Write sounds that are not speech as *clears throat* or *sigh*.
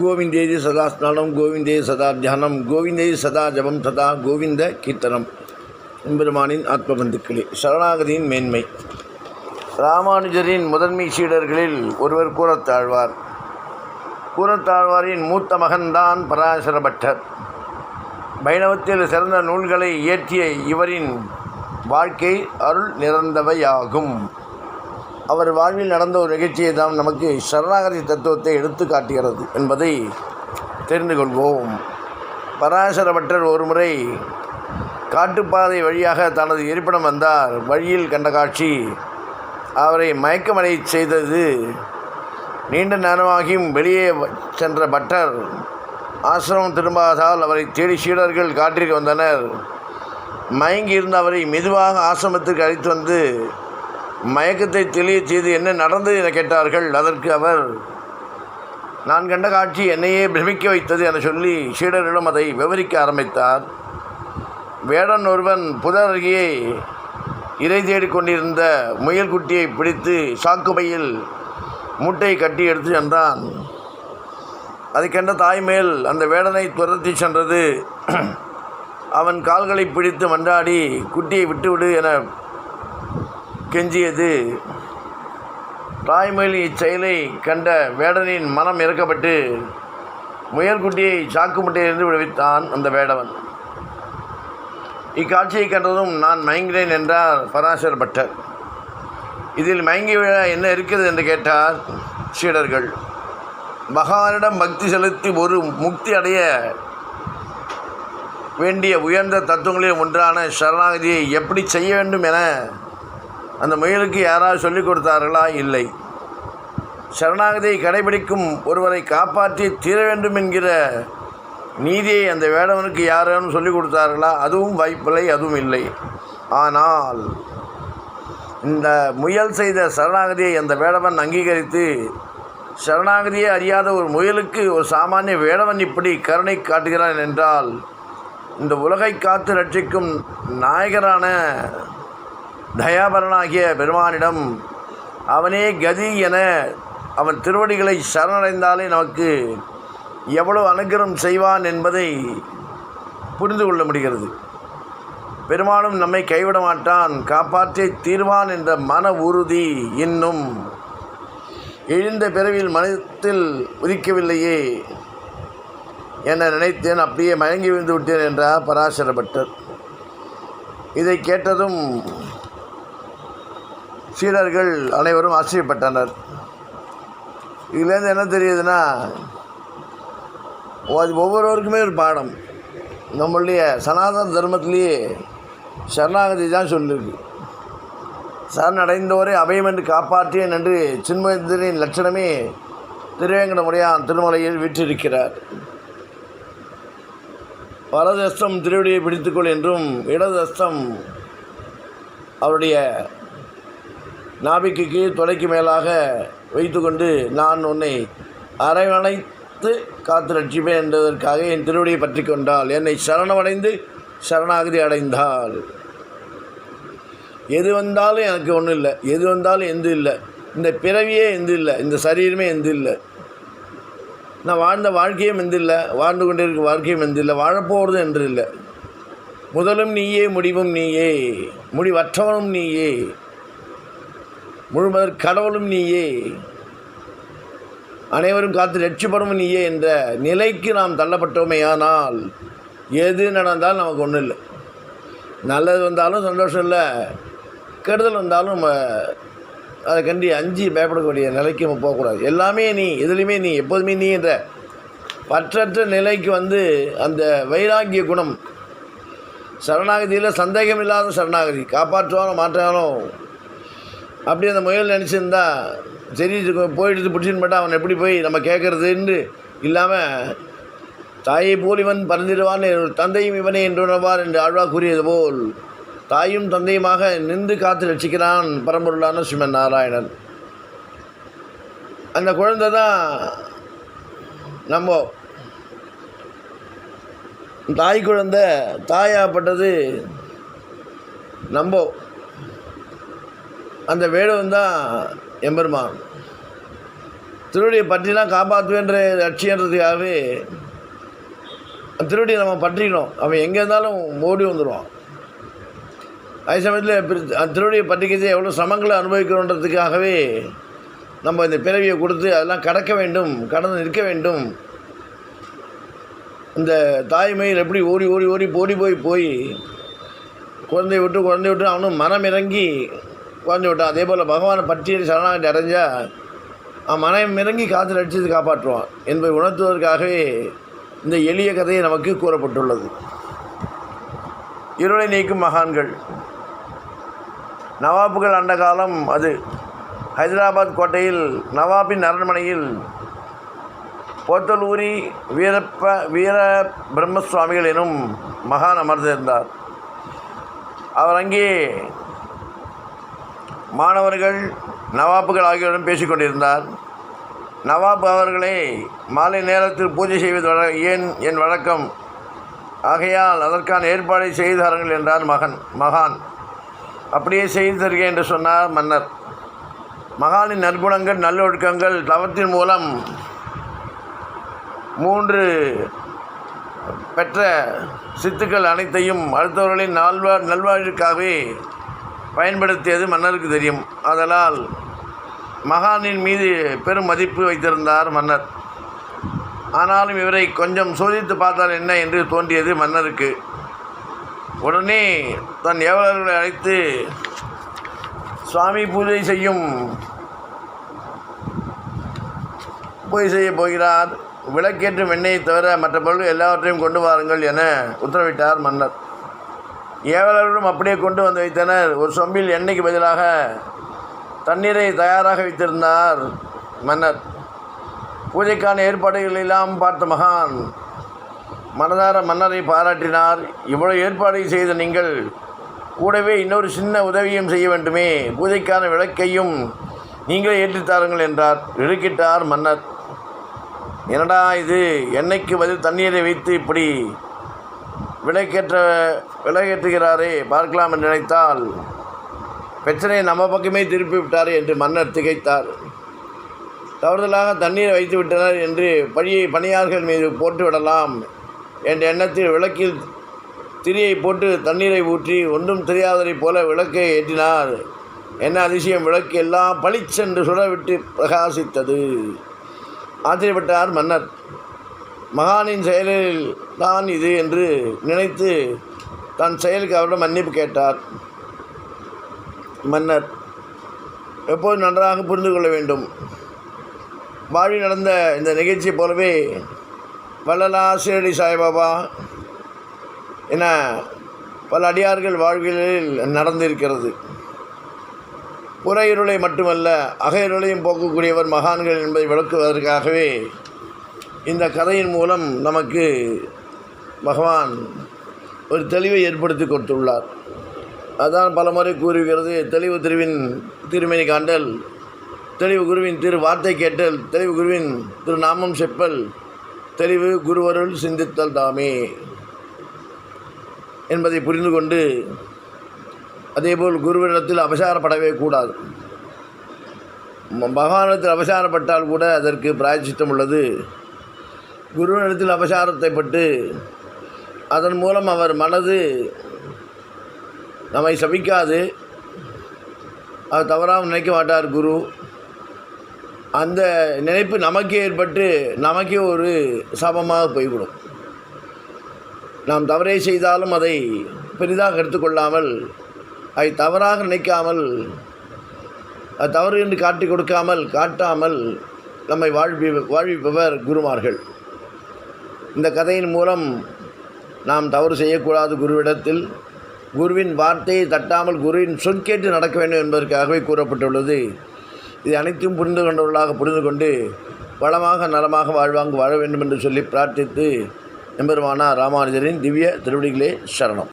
கோவிந்தேதி சதா ஸ்நானம் கோவிந்தே சதா தியானம் கோவிந்தே சதா ஜபம் சதா கோவிந்த கீர்த்தனம். எம்பெருமானின் ஆத்மபந்துக்களே சரணாகதியின் மேன்மை. ராமானுஜரின் முதன்மை சீடர்களில் ஒருவர் கூறத்தாழ்வார். கூறத்தாழ்வாரின் மூத்த மகன்தான் பராசர பட்டர் வைணவத்தில் சிறந்த நூல்களை இயற்றிய இவரின் வாழ்க்கை அருள் நிறந்தவையாகும். அவர் வாழ்வில் நடந்த ஒரு நிகழ்ச்சியை தான் நமக்கு சரணாகதி தத்துவத்தை எடுத்து காட்டுகிறது என்பதை தெரிந்து கொள்வோம். பராசர பட்டர் ஒருமுறை காட்டுப்பாதை வழியாக தனது இருப்பிடம் வந்தார். வழியில் கண்ட காட்சி அவரை மயக்கமடை செய்தது. நீண்ட நேரமாகியும் வெளியே சென்ற பட்டர் ஆசிரமம் திரும்பாததால் அவரை தேடி சீடர்கள் காட்டிற்கு வந்தனர். மயங்கி இருந்த அவரை மெதுவாக ஆசிரமத்திற்கு அழைத்து வந்து மயக்கத்தை தெளிய செய்து என்ன நடந்தது என கேட்டார்கள். அதற்கு அவர் நான் கண்ட காட்சி என்னையே பிரமிக்க வைத்தது என சொல்லி சீடரிடம் அதை விவரிக்க ஆரம்பித்தார். வேடன் ஒருவன் புதர் அருகே இறை தேடிக் கொண்டிருந்த பிடித்து சாக்குபையில் மூட்டை கட்டி எடுத்து சென்றான். அதை கண்ட தாய் மேல் அந்த வேடனை துரத்தி சென்றது. *clears throat* அவன் கால்களை பிடித்து மன்றாடி குட்டியை விட்டுவிடு என கெஞ்சியது. தாய்மொழி இச்செயலை கண்ட வேடனின் மனம் இறக்கப்பட்டு முயல்குட்டியை சாக்கு முட்டையிலிருந்து விடுவித்தான் அந்த வேடவன். இக்காட்சியை கண்டதும் நான் மயங்கினேன் என்றார் பராசர் பட்டர். இதில் மயங்கி விழ என்ன இருக்கிறது என்று கேட்டார் சீடர்கள். பகவானிடம் பக்தி செலுத்தி ஒரு முக்தி அடைய வேண்டிய உயர்ந்த தத்துவங்களில் ஒன்றான சரணாகதியை எப்படி செய்ய வேண்டும் என அந்த முயலுக்கு யாராவது சொல்லிக் கொடுத்தார்களா? இல்லை. சரணாகதியை கடைபிடிக்கும் ஒருவரை காப்பாற்றி தீர வேண்டும் என்கிற நீதியை அந்த வேடவனுக்கு யாரும் சொல்லிக் கொடுத்தார்களா? அதுவும் வாய்ப்பில்லை அதுவும் இல்லை. ஆனால் இந்த முயல் செய்த சரணாகதியை அந்த வேடவன் அங்கீகரித்து சரணாகதியை அறியாத ஒரு முயலுக்கு ஒரு சாமானிய வேடவன் இப்படி கருணை காட்டுகிறான் என்றால் இந்த உலகை காத்து ரட்சிக்கும் நாயகரான தயாபரனாகிய பெருமானிடம் அவனே கதி என அவன் திருவடிகளை சரணடைந்தாலே நமக்கு எவ்வளவு அனுகிரகம் செய்வான் என்பதை புரிந்து கொள்ள முடிகிறது. பெருமானும் நம்மை கைவிட மாட்டான் காப்பாற்றி தீர்வான் என்ற மன உறுதி இன்னும் எழுந்த பிறவியில் மனத்தில் உதிக்கவில்லையே என நினைத்தேன். அப்படியே மயங்கி விழுந்து விட்டேன் என்றார் பராசர பட்டர் இதை கேட்டதும் சீடர்கள் அனைவரும் ஆச்சரியப்பட்டனர். இதுலேருந்து என்ன தெரியுதுன்னா அது ஒவ்வொருவருக்குமே ஒரு பாடம். நம்மளுடைய சனாதன தர்மத்திலேயே சரணாகதி தான் சொல்லியிருக்கு சரணடைந்தோரை அபயம் என்று காப்பாற்றியேன் என்று சின்மயத்தின் லட்சணமே திருவேங்கடமுடையான் திருமலையில் விற்றிருக்கிறார். வலது அஸ்தம் திருவடியை பிடித்துக்கொள் என்றும் இடது அஸ்தம் அவருடைய நாபிக்கு தொலைக்கு மேலாக வைத்துக்கொண்டு நான் உன்னை அரவணைத்து காத்து ரட்சிப்பேன் என்பதற்காக என் திருவடியை பற்றி கொண்டால் என்னை சரணமடைந்து சரணாகதி அடைந்தால் எது வந்தாலும் எனக்கு ஒன்றும் இல்லை. எது வந்தாலும் எந்த இல்லை. இந்த பிறவியே எந்த இல்லை. இந்த சரீரமே எந்த இல்லை. நான் வாழ்ந்த வாழ்க்கையும் எந்த இல்லை. வாழ்ந்து கொண்டிருக்க வாழ்க்கையும் எந்த இல்லை. வாழப்போகிறது என்று இல்லை. முதலும் நீயே முடிவும் நீயே. முடிவற்றவனும் நீயே. முழுமதர் கடவுளும் நீயே. அனைவரும் காத்து ரட்சிப்படும் நீயே என்ற நிலைக்கு நாம் தள்ளப்பட்டோமே ஆனால் எது நடந்தாலும் நமக்கு ஒன்றும் இல்லை. நல்லது வந்தாலும் சந்தோஷம் இல்லை கெடுதல் வந்தாலும் நம்ம அதை கண்டி அஞ்சு பயப்படக்கூடிய நிலைக்கு நம்ம போகக்கூடாது. எல்லாமே நீ எதுலேயுமே நீ எப்போதுமே நீ என்ற பற்றற்ற நிலைக்கு வந்து அந்த வைராக்கிய குணம் சரணாகதியில் சந்தேகம் இல்லாத சரணாகதி காப்பாற்றுவானோ மாற்றானோ அப்படி அந்த முயல் நினச்சிருந்தா சரி போயிட்டு பிடிச்சின்னு போட்டால் அவன் எப்படி போய் நம்ம கேட்குறதுன்னு இல்லாமல் தாயை போல் இவன் பறந்திடுவான் தந்தையும் இவனே என்றுணர்வார் என்று ஆழ்வா கூறியது போல் தாயும் தந்தையுமாக நின்று காத்து ரசிக்கிறான் பரம்பொருளான ஸ்ரீமன் நாராயணன். அந்த குழந்தை தான் நம்ம தாய் குழந்தை தாயாப்பட்டது நம்போ அந்த வேடுவன் தான் எம்பெருமான். திருவடியை பற்றிலாம் காப்பாற்றுவேன்ற லட்சியன்றதுக்காகவே திருவடியை நம்ம பற்றிக்கணும். அவன் எங்கே இருந்தாலும் ஓடி வந்துடுவான். அதே சமயத்தில் திருவடியை பற்றிக்கிறது எவ்வளோ சிரமங்களை அனுபவிக்கிறோன்றதுக்காகவே நம்ம இந்த பிறவியை கொடுத்து அதெல்லாம் கடக்க வேண்டும் கடந்து நிற்க வேண்டும். இந்த தாய்மையில் எப்படி ஓடி ஓடி ஓடி ஓடி போய் போய் குழந்தை விட்டு குழந்தை விட்டு அவனும் மனம் இறங்கி குழந்தை விட்டான். அதே போல் பகவானை பற்றிய சரணாகி அடைஞ்சால் அவன் மனம் இறங்கி காற்று அடித்து காப்பாற்றுவான் என்பதை உணர்த்துவதற்காகவே இந்த எளிய கதையை நமக்கு கூறப்பட்டுள்ளது. இருளை நீக்கும் மகான்கள். நவாப்புகள் அண்ட காலம் அது. ஹைதராபாத் கோட்டையில் நவாபின் அரண்மனையில் போத்தலூரி வீரப்ப வீர பிரம்மசுவாமிகள் எனும் மகான் அமர்ந்திருந்தார். அவர் அங்கே மாணவர்கள் நவாப்புகள் ஆகியோரும் பேசிக்கொண்டிருந்தார். நவாப் அவர்களே மாலை நேரத்தில் பூஜை செய்வது வழ ஏன் என் வழக்கம்? ஆகையால் அதற்கான ஏற்பாடை செய்து தாருங்கள் என்றார் மகன் மகான். அப்படியே செய்து தருகிறேன் என்று சொன்னார் மன்னர். மகானின் நற்குணங்கள் நல்லொழுக்கங்கள் தவத்தின் மூலம் மூன்று பெற்ற சித்துக்கள் அனைத்தையும் அடுத்தவர்களின் நல்வா நல்வாழ்வுக்காகவே பயன்படுத்தியது மன்னருக்கு தெரியும். ஆதலால் மகானின் மீது பெரும் மதிப்பு வைத்திருந்தார் மன்னர். ஆனாலும் இவரை கொஞ்சம் சோதித்து பார்த்தால் என்ன என்று தோன்றியது மன்னருக்கு. உடனே தன் ஏவலர்களை அழைத்து சுவாமி பூஜை செய்யும் பூஜை செய்ய போகிறார். விளக்கேற்றும் எண்ணெயை தவிர மற்ற பொருள் எல்லாவற்றையும் கொண்டு வாருங்கள் என உத்தரவிட்டார் மன்னர். ஏவலரும் அப்படியே கொண்டு வந்து வைத்தனர். ஒரு சொம்பில் எண்ணெய்க்கு பதிலாக தண்ணீரை தயாராக வைத்திருந்தார் மன்னர். பூஜைக்கான ஏற்பாடுகள் எல்லாம் பார்த்த மகான் மனதார மன்னரை பாராட்டினார். இவ்வளவு ஏற்பாடு செய்த நீங்கள் கூடவே இன்னொரு சின்ன உதவியும் செய்ய வேண்டுமே. பூஜைக்கான விளக்கையும் நீங்களே ஏற்றித்தாருங்கள் என்றார். இழுக்கிட்டார் மன்னர். என்னடா இது? எண்ணெய்க்கு பதில் தண்ணீரை வைத்து இப்படி விலைக்கேற்ற விலையேற்றுகிறாரே பார்க்கலாம் என்று நினைத்தால் பிரச்சனையை நம்ம பக்கமே திருப்பி விட்டார் என்று மன்னர் திகைத்தார். தவறுதலாக தண்ணீரை வைத்து விட்டனர் என்று பழியை பணியார்கள் மீது போட்டு விடலாம் என்ற எண்ணத்தில் விளக்கில் திரியை போட்டு தண்ணீரை ஊற்றி ஒன்றும் தெரியாததைப் போல விளக்கை ஏற்றினார். என்ன அதிசயம் விளக்கு எல்லாம் பளிச்சென்று சுடவிட்டு பிரகாசித்தது. ஆச்சரியப்பட்டார் மன்னர். மகானின் செயலில் தான் இது என்று நினைத்து தன் செயலுக்கு அவரிடம் மன்னிப்பு கேட்டார். மன்னர் எப்போது நன்றாக புரிந்து கொள்ள வேண்டும். வாழ்வில் நடந்த இந்த நிகழ்ச்சி போலவே வள்ளலா சீரடி சாய்பாபா என பல அடியார்கள் வாழ்வியலில் நடந்திருக்கிறது. புற இருளை மட்டுமல்ல அக இருளையும் போக்கக்கூடியவர் மகான்கள் என்பதை விளக்குவதற்காகவே இந்த கதையின் மூலம் நமக்கு பகவான் ஒரு தெளிவை ஏற்படுத்தி கொடுத்துள்ளார். அதான் பலமுறை கூறுகிறது தெளிவு திருவின் திருமணி காண்டல் தெளிவு குருவின் திரு வார்த்தை கேட்டல் தெளிவு குருவின் திரு நாமம் செப்பல் தெளிவு குருவருள் சிந்தித்தல் தாமே என்பதை புரிந்து கொண்டு அதேபோல் குருவிடத்தில் அபசாரப்படவே கூடாது. ம- பகவானிடத்தில் அபசாரப்பட்டால் கூட அதற்கு பிராயச்சித்தம் உள்ளது. குருவினிடத்தில் அபசாரத்தை பட்டு அதன் மூலம் அவர் மனது நம்மை சபிக்காது. அவர் தவறாக நினைக்க மாட்டார் குரு. அந்த நினைப்பு நமக்கே ஏற்பட்டு நமக்கே ஒரு சாபமாக போய்விடும். நாம் தவறே செய்தாலும் அதை பெரிதாக எடுத்துக்கொள்ளாமல் அதை தவறாக நினைக்காமல் அது தவறு என்று காட்டி கொடுக்காமல் காட்டாமல் நம்மை வாழ்வி வாழ்விப்பவர் குருமார்கள். இந்த கதையின் மூலம் நாம் தவறு செய்யக்கூடாது குருவிடத்தில். குருவின் வார்த்தையை தட்டாமல் குருவின் சொற்கேட்டு நடக்க வேண்டும் என்பதற்காகவே கூறப்பட்டுள்ளது. இது அனைத்தும் புரிந்து கொண்டவர்களாக புரிந்து கொண்டு வளமாக நலமாக வாழ்வாங்கு வாழ வேண்டும் என்று சொல்லி பிரார்த்தித்து எம்பெருமானா ராமானுஜரின் திவ்ய திருவடிகளே சரணம்.